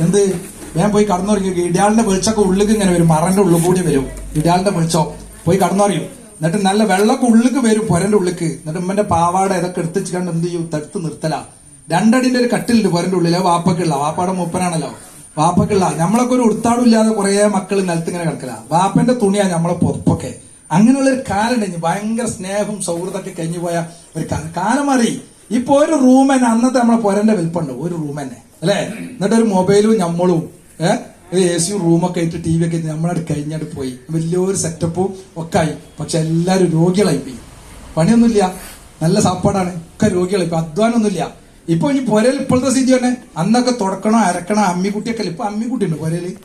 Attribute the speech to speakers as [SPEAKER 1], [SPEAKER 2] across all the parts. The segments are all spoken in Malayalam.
[SPEAKER 1] എന്ത്? ഞാൻ പോയി കടന്നുറങ്ങി ഇടയാളിന്റെ വെളിച്ചൊക്കെ ഉള്ളിക്ക് ഇങ്ങനെ വരും. മറന്റെ ഉള്ളിൽ കൂടി വരും. ഇടയാളിന്റെ വെളിച്ചം. പോയി കടന്നുറയും എന്നിട്ട് നല്ല വെള്ളമൊക്കെ ഉള്ളിക്ക് വരും പുരന്റെ ഉള്ളിക്ക്. എന്നിട്ട് ഉമ്മന്റെ പാവാട ഇതൊക്കെ എടുത്തിച്ച് കണ്ട് എന്ത് ചെയ്യും? തടുത്ത് നിർത്തല. രണ്ടടിന്റെ ഒരു കട്ടിലുണ്ട് പുരന്റെ ഉള്ളിൽ വാപ്പക്കുള്ള. വാപ്പാടെ മൂപ്പനാണല്ലോ. വാപ്പക്കുള്ള. നമ്മളൊക്കെ ഒരു ഉടുത്താടും ഇല്ലാതെ കുറെ മക്കൾ നിലത്ത് ഇങ്ങനെ കിടക്കല. വാപ്പന്റെ തുണിയാ നമ്മളെ പൊറപ്പൊക്കെ അങ്ങനെയുള്ള ഒരു കാലം ഉണ്ടായി ഭയങ്കര സ്നേഹവും സൗഹൃദമൊക്കെ കഴിഞ്ഞു പോയ ഒരു കാലം മാറി. ഇപ്പൊ ഒരു റൂമൻ അന്നത്തെ നമ്മളെ പൊരന്റെ വലിപ്പുണ്ട് ഒരു റൂമന്നെ അല്ലേ? എന്നിട്ട് ഒരു മൊബൈലും ഞമ്മളും. ഏഹ് എ സിയും റൂമൊക്കെ ആയിട്ട് ടി വി ഒക്കെ ആയിട്ട് നമ്മളവിടെ കഴിഞ്ഞിട്ട് പോയി. വലിയൊരു സെറ്റപ്പും ഒക്കെ ആയി. പക്ഷെ എല്ലാരും രോഗികളായി പോയി. പണിയൊന്നുമില്ല. നല്ല സാപ്പാടാണ്. ഒക്കെ രോഗികളായി ഇപ്പൊ അധ്വാനമൊന്നുമില്ല. ഇപ്പൊ ഇനി പൊരയിൽ ഇപ്പോഴത്തെ സ്ഥിതി തന്നെ. അന്നൊക്കെ തുടക്കണോ അരക്കണോ അമ്മിക്കുട്ടിയൊക്കെ. ഇപ്പൊ അമ്മിക്കുട്ടി ഉണ്ട് പൊരയിൽ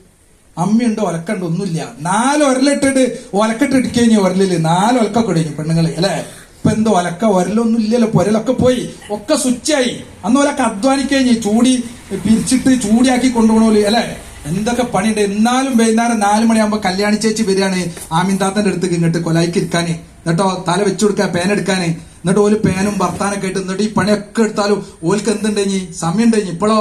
[SPEAKER 1] അമ്മിയുണ്ട് ഒലക്കുണ്ട്? ഒന്നുമില്ല. നാല് ഒരലിട്ടിട്ട് ഒലക്കിട്ട് ഇടിക്കഴിഞ്ഞു ഒരലിൽ നാല് ഒലക്കൊക്കെ പെണ്ണുങ്ങൾ. അല്ലെ? ഇപ്പൊ എന്തോ അലക്ക ഒരലൊന്നും ഇല്ലല്ലോ പൊരലൊക്കെ പോയി ഒക്കെ സ്വിച്ചായി. അന്ന് ഒരൊക്കെ അധ്വാനിക്കഴിഞ്ഞ് ചൂടി പിരിച്ചിട്ട് ചൂടിയാക്കി കൊണ്ടുപോകണോൽ അല്ലെ? എന്തൊക്കെ പണിയുണ്ട്? എന്നാലും വൈകുന്നേരം നാല് മണിയാകുമ്പോ കല്യാണി ചേച്ചി വരികയാണ് ആമിൻതാത്തന്റെ അടുത്തേക്ക് ഇങ്ങോട്ട് കൊലായിക്ക് ഇരിക്കാന്. എന്നിട്ടോ തല വെച്ചു കൊടുക്കാൻ പേന എടുക്കാന്. എന്നിട്ട് ഓൽ പേനും ഭർത്താനൊക്കെ ആയിട്ട് എന്നിട്ട് ഈ പണിയൊക്കെ എടുത്താലും ഓൽക്ക് എന്തുണ്ടെങ്കിൽ സമയം ഉണ്ടെങ്കിൽ ഇപ്പോഴോ?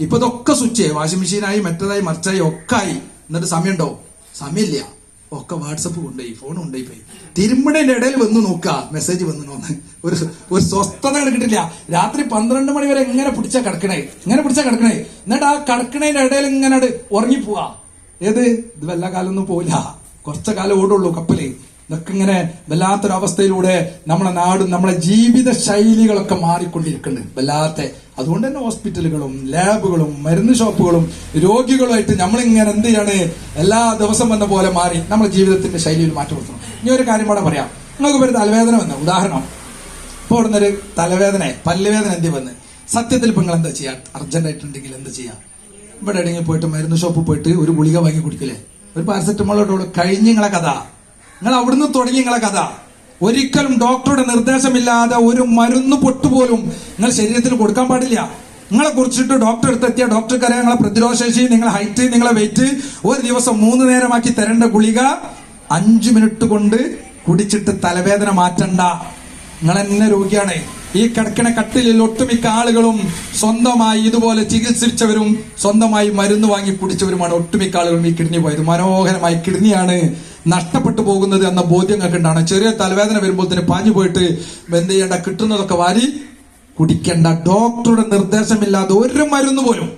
[SPEAKER 1] ഇപ്പൊ ഇതൊക്കെ സ്വിച്ച് വാഷിംഗ് മെഷീനായി മറ്റേതായി മറിച്ചായി ഒക്കെ ആയി. എന്നിട്ട് സമയമുണ്ടോ? സമയമില്ല. ഒക്കെ വാട്സപ്പ് കൊണ്ടുപോയി ഫോൺ കൊണ്ടുപോയി പോയി. തിരുമ്പണേന്റെ ഇടയിൽ വന്ന് നോക്കുക മെസ്സേജ് വന്നു ഒരു ഒരു സ്വസ്ഥത കിട്ടില്ല രാത്രി പന്ത്രണ്ട് മണി വരെ ഇങ്ങനെ പിടിച്ചാ കിടക്കണേ ഇങ്ങനെ പിടിച്ചാ കിടക്കണേ. എന്നിട്ട് ആ കിടക്കണേന്റെ ഇടയിൽ ഇങ്ങനെ ഉറങ്ങിപ്പോവാ. ഏത്? ഇത് വല്ല കാലമൊന്നും പോവില്ല. കുറച്ച കാലം ഓടുള്ളൂ കപ്പൽ. ഇതൊക്കെ ഇങ്ങനെ വല്ലാത്തൊരവസ്ഥയിലൂടെ നമ്മളെ നാടും നമ്മുടെ ജീവിത ശൈലികളൊക്കെ മാറിക്കൊണ്ടിരിക്കുന്നുണ്ട്. വല്ലാത്ത അതുകൊണ്ട് തന്നെ ഹോസ്പിറ്റലുകളും ലാബുകളും മരുന്ന് ഷോപ്പുകളും രോഗികളുമായിട്ട് നമ്മളിങ്ങനെ എന്ത് ചെയ്യാണ്? എല്ലാ ദിവസം വന്ന പോലെ മാറി നമ്മുടെ ജീവിതത്തിന്റെ ശൈലിയിൽ മാറ്റം വരുത്തണം ഇനി ഒരു കാര്യം കൂടെ പറയാം. നിങ്ങൾക്ക് ഒരു തലവേദന വന്ന. ഉദാഹരണം. ഇപ്പൊ ഇവിടുന്നൊരു തലവേദന പല്ലുവേദന എന്തി വന്ന്? സത്യത്തിൽ ഇപ്പൊ നിങ്ങൾ എന്താ ചെയ്യാം അർജന്റായിട്ടുണ്ടെങ്കിൽ എന്ത് ചെയ്യാ? ഇവിടെ എവിടെയെങ്കിലും പോയിട്ട് മരുന്ന് ഷോപ്പ് പോയിട്ട് ഒരു ഗുളിക വാങ്ങി കുടിക്കില്ലേ? ഒരു പാരസെറ്റമോളോട് കഴിഞ്ഞ നിങ്ങളെ കഥ. നിങ്ങൾ അവിടുന്ന് തുടങ്ങി നിങ്ങളെ കഥ. ഒരിക്കലും ഡോക്ടറുടെ നിർദ്ദേശമില്ലാതെ ഒരു മരുന്ന് പൊട്ടുപോലും നിങ്ങൾ ശരീരത്തിൽ കൊടുക്കാൻ പാടില്ല. നിങ്ങളെ കുറിച്ചിട്ട് ഡോക്ടർ എടുത്തെത്തിയ ഡോക്ടർക്ക് അറിയാം നിങ്ങളെ പ്രതിരോധശേഷി നിങ്ങളെ ഹൈറ്റ് നിങ്ങളെ വെയിറ്റ് ഒരു ദിവസം മൂന്ന് നേരമാക്കി തരേണ്ട ഗുളിക അഞ്ചു മിനിറ്റ് കൊണ്ട് കുടിച്ചിട്ട് തലവേദന മാറ്റണ്ട. നിങ്ങൾ എന്നെ രോഗിയാണ്. ഈ കിടക്കണ കട്ടിലിൽ ഒട്ടുമിക്ക ആളുകളും സ്വന്തമായി ഇതുപോലെ ചികിത്സിച്ചവരും സ്വന്തമായി മരുന്ന് വാങ്ങി കുടിച്ചവരുമാണ് ഒട്ടുമിക്ക ആളുകളും ഈ കിഡ്നി പോയത്. മനോഹരമായി കിഡ്നിയാണ് നഷ്ടപ്പെട്ടു പോകുന്നത് എന്ന ബോധ്യം കണ്ടാണ് ചെറിയ തലവേദന വരുമ്പോൾ തന്നെ പാഞ്ഞു പോയിട്ട് എന്ത് ചെയ്യേണ്ട കിട്ടുന്നതൊക്കെ വാരി കുടിക്കേണ്ട. ഡോക്ടറുടെ നിർദ്ദേശമില്ലാതെ ഒരു മരുന്ന് പോലും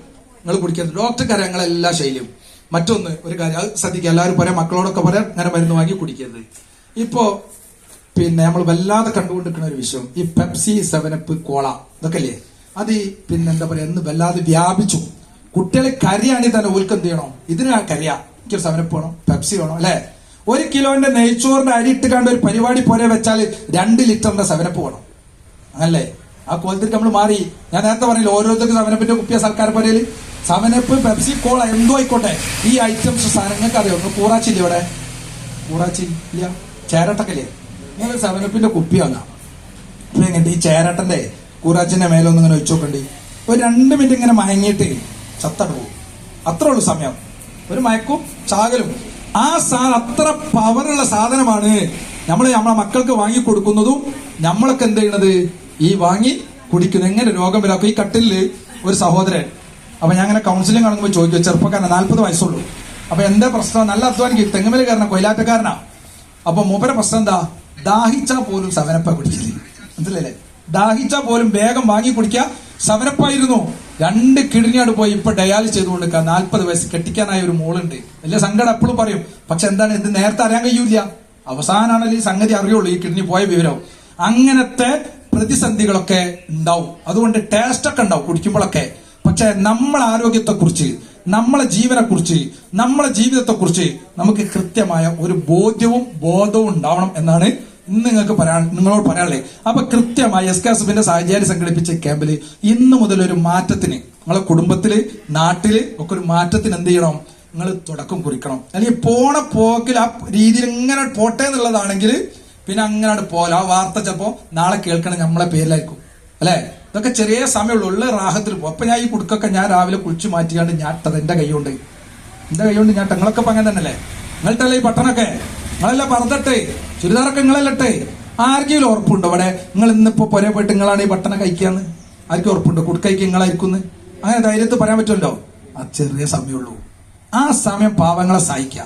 [SPEAKER 1] നിങ്ങൾ കുടിക്കരുത്. ഡോക്ടർക്ക് അറിയാം എല്ലാ ശൈലിയും. മറ്റൊന്ന് ഒരു കാര്യം അത് ശ്രദ്ധിക്കുക. എല്ലാവരും പറയാം മക്കളോടൊക്കെ പറയാം അങ്ങനെ മരുന്ന് വാങ്ങി കുടിക്കരുത്. ഇപ്പോ പിന്നെ നമ്മൾ വല്ലാതെ കണ്ടുകൊണ്ടിരിക്കുന്ന ഒരു വിഷയം. ഈ പെപ്സി സെവനപ്പ് കോള ഇതൊക്കെ അല്ലേ അത് പിന്നെ എന്താ പറയാ എന്ന് വല്ലാതെ വ്യാപിച്ചു. കുട്ടികളെ കരിയാണെങ്കിൽ തന്നെ ഓൽക്ക് എന്ത് ചെയ്യണം? ഇതിന് കരിയാ. എനിക്കൊരു സെവനപ്പ് വേണം പെപ്സി വേണം അല്ലെ? ഒരു കിലോന്റെ നെയ്ച്ചോറിന്റെ അരി ഇട്ട് കണ്ട ഒരു പരിപാടി പോലെ വെച്ചാൽ രണ്ട് ലിറ്ററിന്റെ സെവനപ്പ് വേണം. അങ്ങനല്ലേ ആ കോലത്തിലേക്ക് നമ്മൾ മാറി. ഞാൻ നേരത്തെ പറഞ്ഞില്ല ഓരോരുത്തർക്ക് സമനപ്പിന്റെ കുപ്പിയ സർക്കാർ പറയൽ സമനപ്പ് പെപ്സി കോള എന്തോ ആയിക്കോട്ടെ. ഈ ഐറ്റംസ് സാധനങ്ങൾക്ക് അറിയോ? ഒന്ന് കൂറാച്ചില്ല ഇവിടെ? കൂറാച്ചി ഇല്ല. ചേരട്ടക്കല്ലേ? നിങ്ങൾ സമനപ്പിന്റെ കുപ്പി വാങ്ങാം ഈ ചേരട്ടന്റെ കൂറാച്ചിന്റെ മേലൊന്നും ഇങ്ങനെ വെച്ചു നോക്കണ്ടി. ഒരു രണ്ട് മിനിറ്റ് ഇങ്ങനെ മയങ്ങിയിട്ട് ചത്തട പോകും. അത്രേ ഉള്ളൂ സമയം. ഒരു മയക്കും ചാകലും. ആ സാ അത്ര പവറുള്ള സാധനമാണ് നമ്മൾ നമ്മളെ മക്കൾക്ക് വാങ്ങി കൊടുക്കുന്നതും നമ്മളൊക്കെ എന്ത് ചെയ്യണത്? ഈ വാങ്ങി കുടിക്കുന്നത് എങ്ങനെ രോഗം വരാം? അപ്പൊ ഈ കട്ടിലിൽ ഒരു സഹോദരൻ. അപ്പൊ ഞാൻ അങ്ങനെ കൗൺസിലിംഗ് കാണുമ്പോൾ ചോദിക്കും ചെറുപ്പക്കാരൻ നാല്പത് വയസ്സുള്ളൂ. അപ്പൊ എന്താ പ്രശ്നം? നല്ല അധ്വാനിക്ക് തെങ്ങുമല കാരണം കൊയിലാറ്റക്കാരനാ അപ്പൊ മൂപ്പര പ്രശ്നം എന്താ? ദാഹിച്ചാ പോലും സവനപ്പ കുടിക്കില്ല മനസ്സിലല്ലേ ദാഹിച്ചാ പോലും വേഗം വാങ്ങി കുടിക്കുക സവനപ്പായിരുന്നു രണ്ട് കിഡ്നിയോട് പോയി ഇപ്പൊ ഡയാലിസ് ചെയ്തുകൊണ്ട് നാല്പത് വയസ്സ് കെട്ടിക്കാനായ ഒരു മോളുണ്ട്. വലിയ സങ്കടം എപ്പോഴും പറയും. പക്ഷെ എന്താണ് ഇത് നേരത്തെ അറിയാൻ കഴിയൂല അവസാനാണല്ലോ ഈ സംഗതി അറിയുള്ളൂ. ഈ കിഡ്നി പോയ വിവരം. അങ്ങനത്തെ പ്രതിസന്ധികളൊക്കെ ഉണ്ടാവും. അതുകൊണ്ട് ടേസ്റ്റ് ഒക്കെ ഉണ്ടാവും കുടിക്കുമ്പോഴൊക്കെ. പക്ഷെ നമ്മളെ ആരോഗ്യത്തെക്കുറിച്ച് നമ്മളെ ജീവനെക്കുറിച്ച് നമ്മളെ ജീവിതത്തെക്കുറിച്ച് നമുക്ക് കൃത്യമായ ഒരു ബോധ്യവും ബോധവും ഉണ്ടാവണം എന്നാണ് ഇന്ന് നിങ്ങൾക്ക് പറയാൻ നിങ്ങളോട് പറയാനുള്ളത് അപ്പൊ കൃത്യമായി എസ് കെ എസ് സാഹചര്യം സംഘടിപ്പിച്ച ക്യാമ്പിൽ ഇന്ന് മുതൽ ഒരു മാറ്റത്തിന് നിങ്ങളെ കുടുംബത്തിൽ നാട്ടിൽ ഒക്കെ ഒരു മാറ്റത്തിന് എന്ത് ചെയ്യണം? നിങ്ങൾ തുടക്കം കുറിക്കണം. അല്ലെങ്കിൽ പോണ പോക്കിൽ ആ രീതിയിൽ ഇങ്ങനെ പോട്ടെ എന്നുള്ളതാണെങ്കിൽ പിന്നെ അങ്ങനെ പോല ആ വാർത്ത ചിലപ്പോ നാളെ കേൾക്കണം നമ്മളെ പേരിലായിരിക്കും. അല്ലെ? ഇതൊക്കെ ചെറിയ സമയമുള്ളൂ. ഉള്ള റാഹത്തിൽ പോകും. അപ്പൊ ഞാൻ ഈ കുടുക്കൊക്കെ ഞാൻ രാവിലെ കുളിച്ചു മാറ്റിയാണ്ട് ഞാട്ടത് എന്റെ കൈകൊണ്ട് എന്റെ കൈകൊണ്ട് ഞാൻ ഞങ്ങളൊക്കെ അങ്ങനെ തന്നെയല്ലേ? നിങ്ങളിട്ടല്ലേ ഈ പട്ടണൊക്കെ? നിങ്ങളെല്ലാം പറത്തട്ടെ ചുരിദാറൊക്കെ ആർക്കെങ്കിലും ഉറപ്പുണ്ടോ അവിടെ? നിങ്ങൾ ഇന്നിപ്പോ പുര പോയിട്ട് നിങ്ങളാണ് ഈ പട്ടണ കഴിക്കാന്ന്? ആർക്കും ഉറപ്പുണ്ടോ? കുടുക്കൈക്ക് നിങ്ങളായിരിക്കും അങ്ങനെ ധൈര്യത്തിൽ പറയാൻ പറ്റുമല്ലോ? ആ ചെറിയ സമയമുള്ളൂ ആ സമയം പാവങ്ങളെ സഹായിക്കുക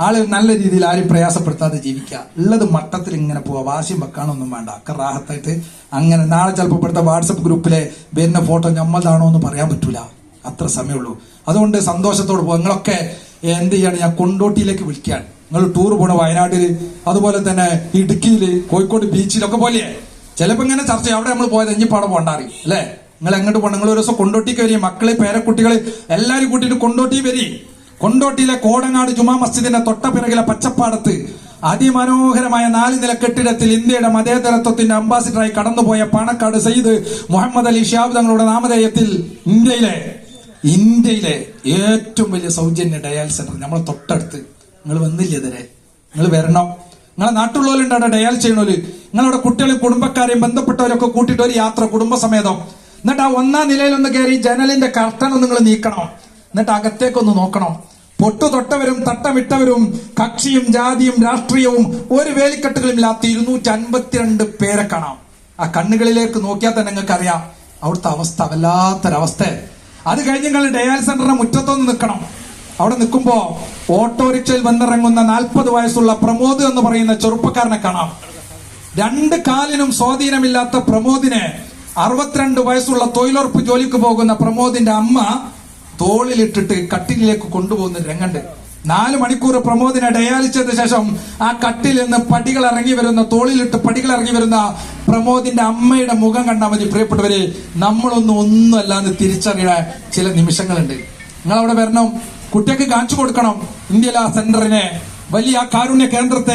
[SPEAKER 1] ആൾ നല്ല രീതിയിൽ ആരും പ്രയാസപ്പെടുത്താതെ ജീവിക്കുക ഉള്ളത് മട്ടത്തിൽ ഇങ്ങനെ പോവാ. വാശിയും വെക്കാനൊന്നും വേണ്ട. ഒക്കെ റാഹത്തായിട്ട് അങ്ങനെ നാളെ ചിലപ്പോൾ ഇപ്പോഴത്തെ വാട്സപ്പ് ഗ്രൂപ്പിലെ വരുന്ന ഫോട്ടോ നമ്മളതാണോ എന്ന് പറയാൻ പറ്റൂല. അത്ര സമയമുള്ളൂ അതുകൊണ്ട് സന്തോഷത്തോട് പോകും നിങ്ങളൊക്കെ എന്ത് ചെയ്യാണ് ഞാൻ കൊണ്ടോട്ടിയിലേക്ക് വിളിക്കുകയാണ് നിങ്ങൾ ടൂർ പോണ വയനാട്ടിൽ അതുപോലെ തന്നെ ഇടുക്കിയിൽ കോഴിക്കോട് ബീച്ചിലൊക്കെ പോലെ. ചിലപ്പോ ഇങ്ങനെ ചർച്ച അവിടെ നമ്മൾ പോയത് ഇനിയിപ്പാടെ പോണ്ടാറി അല്ലേ? നിങ്ങൾ എങ്ങോട്ട് പോകണം? നിങ്ങൾ ഒരു ദിവസം കൊണ്ടോട്ടിക്ക് വരി മക്കളെ പേരക്കുട്ടികളെ എല്ലാരും കൂട്ടിയിട്ട് കൊണ്ടോട്ടി വരി കൊണ്ടോട്ടിയിലെ കോടങ്ങാട് ജുമാ മസ്ജിദിന്റെ തൊട്ടപ്പിറകിലെ പച്ചപ്പാടത്ത് അതിമനോഹരമായ നാല് നില കെട്ടിടത്തിൽ ഇന്ത്യയുടെ മതേതരത്വത്തിന്റെ അംബാസിഡറായി കടന്നുപോയ പാണക്കാട് സയ്യിദ് മുഹമ്മദ് അലി ഷിയാബ് തങ്ങളുടെ നാമധേയത്തിൽ ഇന്ത്യയിലെ ഇന്ത്യയിലെ ഏറ്റവും വലിയ സൗജന്യ ഡയാൽ സെന്റർ നമ്മളെ തൊട്ടടുത്ത്. നിങ്ങൾ വന്നില്ല ഇതുവരെ? നിങ്ങൾ വരണം. നിങ്ങളെ നാട്ടിലുള്ളവരുണ്ട് ഡയാൽ ചെയ്യണോൽ. നിങ്ങളുടെ കുട്ടികളെയും കുടുംബക്കാരെയും ബന്ധപ്പെട്ടവരൊക്കെ കൂട്ടിയിട്ട് ഒരു യാത്ര കുടുംബസമേതം എന്നിട്ട് ആ ഒന്നാം നിലയിൽ ഒന്ന് കയറി ജനലിന്റെ കർട്ടൻ ഒന്ന് നിങ്ങൾ നീക്കണം. എന്നിട്ട് അകത്തേക്കൊന്ന് നോക്കണം. പൊട്ടു തൊട്ടവരും തട്ടമിട്ടവരും കക്ഷിയും ജാതിയും രാഷ്ട്രീയവും ഒരു വേലിക്കെട്ടുകളും ഇല്ലാത്ത ഇരുന്നൂറ്റി അൻപത്തിരണ്ട് പേരെ കാണാം. ആ കണ്ണുകളിലേക്ക് നോക്കിയാൽ തന്നെ നിങ്ങൾക്ക് അറിയാം അവിടുത്തെ അവസ്ഥ വല്ലാത്തൊരവസ്ഥ അത് കഴിഞ്ഞ് നിങ്ങൾ ഡയാൽ സെന്ററിന്റെ മുറ്റത്തൊന്ന് നിൽക്കണം. അവിടെ നിൽക്കുമ്പോ ഓട്ടോറിക്ഷയിൽ വന്നിറങ്ങുന്ന നാൽപ്പത് വയസ്സുള്ള പ്രമോദ് എന്ന് പറയുന്ന ചെറുപ്പക്കാരനെ കാണാം. രണ്ട് കാലിനും സ്വാധീനമില്ലാത്ത പ്രമോദിനെ അറുപത്തിരണ്ട് വയസ്സുള്ള തൊഴിലുറപ്പ് ജോലിക്ക് പോകുന്ന പ്രമോദിന്റെ അമ്മ തോളിലിട്ടിട്ട് കട്ടിലേക്ക് കൊണ്ടുപോകുന്ന രംഗണ്ട്. നാല് മണിക്കൂർ പ്രമോദിനെ ഡയാലിച്ചതിന് ശേഷം ആ കട്ടിൽ നിന്ന് പടികൾ ഇറങ്ങി വരുന്ന തോളിലിട്ട് പടികൾ ഇറങ്ങി വരുന്ന പ്രമോദിന്റെ അമ്മയുടെ മുഖം കണ്ടാൽ മതി. പ്രിയപ്പെട്ടവരെ നമ്മളൊന്നും ഒന്നുമല്ലാന്ന് തിരിച്ചറിയുന്ന ചില നിമിഷങ്ങളുണ്ട്. നിങ്ങൾ അവിടെ വരണം. കുട്ടിക്ക് കാണിച്ചു കൊടുക്കണം ഇന്ത്യയിലെ സെന്ററിനെ. വലിയ കാരുണ്യ കേന്ദ്രത്തെ